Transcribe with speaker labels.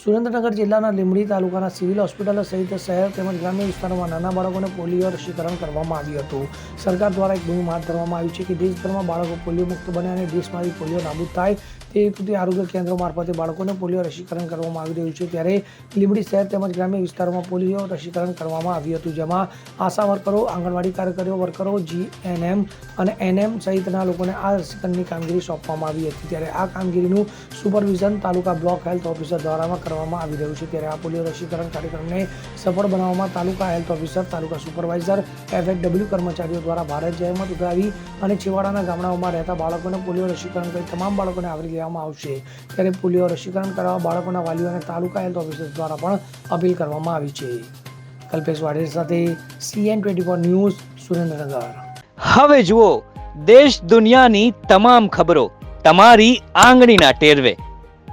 Speaker 1: સુરેન્દ્રનગર જિલ્લાના લીંબડી તાલુકાના civil hospital સહિત શહેર તેમજ ગ્રામ્ય વિસ્તારોમાં નાના બાળકોને પોલિયો રસીકરણ કરવામાં આવ્યું હતું. સરકાર દ્વારા એક મુહિમ હાથ ધરવામાં આવી છે કે દેશભરમાં બાળકો પોલિયો મુક્ત બને અને દેશમાંથી પોલિયો નાબૂદ થાય તે હેતુથી આરોગ્ય કેન્દ્રો મારફતે બાળકોને પોલિયો રસીકરણ કરવામાં આવી રહ્યું છે. ત્યારે લીંબડી શહેર તેમજ ગ્રામ્ય વિસ્તારોમાં પોલિયો રસીકરણ કરવામાં આવ્યું હતું, જેમાં આશા વર્કરો, આંગણવાડી કાર્યકરો વર્કરો જીએનએમ અને એનએમ સહિતના લોકોને આ રસીકરણની કામગીરી સોંપવામાં આવી હતી. ત્યારે આ કામગીરીનું supervision taluka block health officer દ્વારા કરવામાં આવી રહ્યું છે ત્યારે આ પોલિયો રસીકરણ કાર્યક્રમને સફળ બનાવવામાં taluka health officer, taluka supervisor FHW કર્મચારીઓ દ્વારા ભારત જહેમત ઉઠાવી અને છેવાડાના ગામડાઓમાં રહેતા બાળકોને પોલિયો રસીકરણ કરી તમામ બાળકોને આવરી લેવામાં આવશે. ત્યારે પોલિયો રસીકરણ કરાવવા બાળકોના વાલીઓ અને તાલુકા હેલ્થ ઓફિસર દ્વારા પણ અપીલ કરવામાં આવી છે. કલ્પેશ વાડેર સાથે CN twenty four news, Surendranagar.
Speaker 2: હવે જુઓ, દેશ દુનિયાની તમામ ખબરો, તમારી આંગળીના ટેરવે.